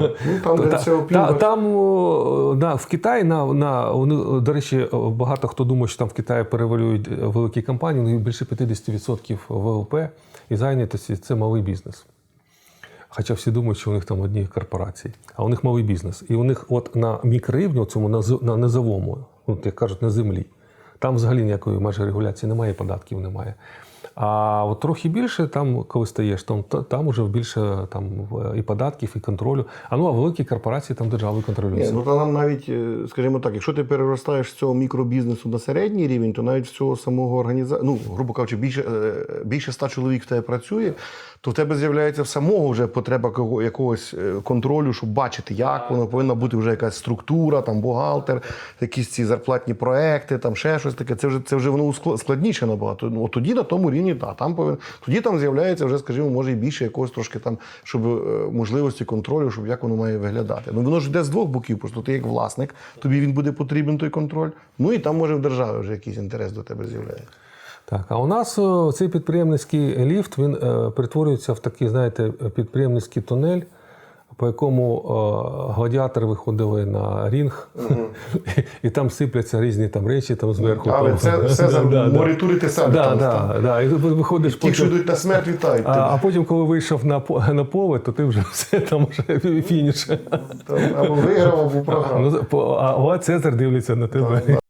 Ну, там, де Та- цього та- там на, в Китаї на, на вони, до речі, багато хто думає, що там в Китаї перевалюють е, великі компанії, ну, більше 50% ВВП і зайнятості це малий бізнес. Хоча всі думають, що у них там одні корпорації, а у них малий бізнес. І у них от на мікрорівні, цьому на, на низовому, от як кажуть, на землі, там взагалі ніякої майже регуляції немає, податків немає. А от трохи більше, там, коли стаєш, там, та- там уже більше там, і податків, і контролю. А ну а великі корпорації там державою контролюються. ну та нам навіть, е, скажімо так, якщо ти переростаєш з цього мікробізнесу на середній рівень, то навіть з цього самого організації, ну, грубо кажучи, більше, е, більше ста чоловік в тебе працює, то в тебе з'являється в самого вже потреба кого- якогось е, контролю, щоб бачити, як воно повинна бути вже якась структура, там бухгалтер, якісь ці зарплатні проекти, там ще щось таке. Це вже це вже воно складніше набагато. Ну, от тоді на тому рівні, та, там повинен, тоді там з'являється вже, скажімо, може і більше якогось трошки там, щоб е, можливості контролю, щоб як воно має виглядати. Ну воно ж йде з двох боків. Просто ти як власник, тобі він буде потрібен той контроль. Ну і там може в державі вже якийсь інтерес до тебе з'являється. Так, а у нас цей підприємницький ліфт він е, перетворюється в такий, знаєте, підприємницький тунель, по якому е, гладіатори виходили на рінг, і там сипляться різні там речі там зверху. Але це все там. да. І ти виходиш Ті, що йдуть на смерть, вітають. А, потім, коли вийшов на, по- поле, то ти вже все там вже фініш. Або виграв, або програв. Ну, а Цезар дивляться на тебе.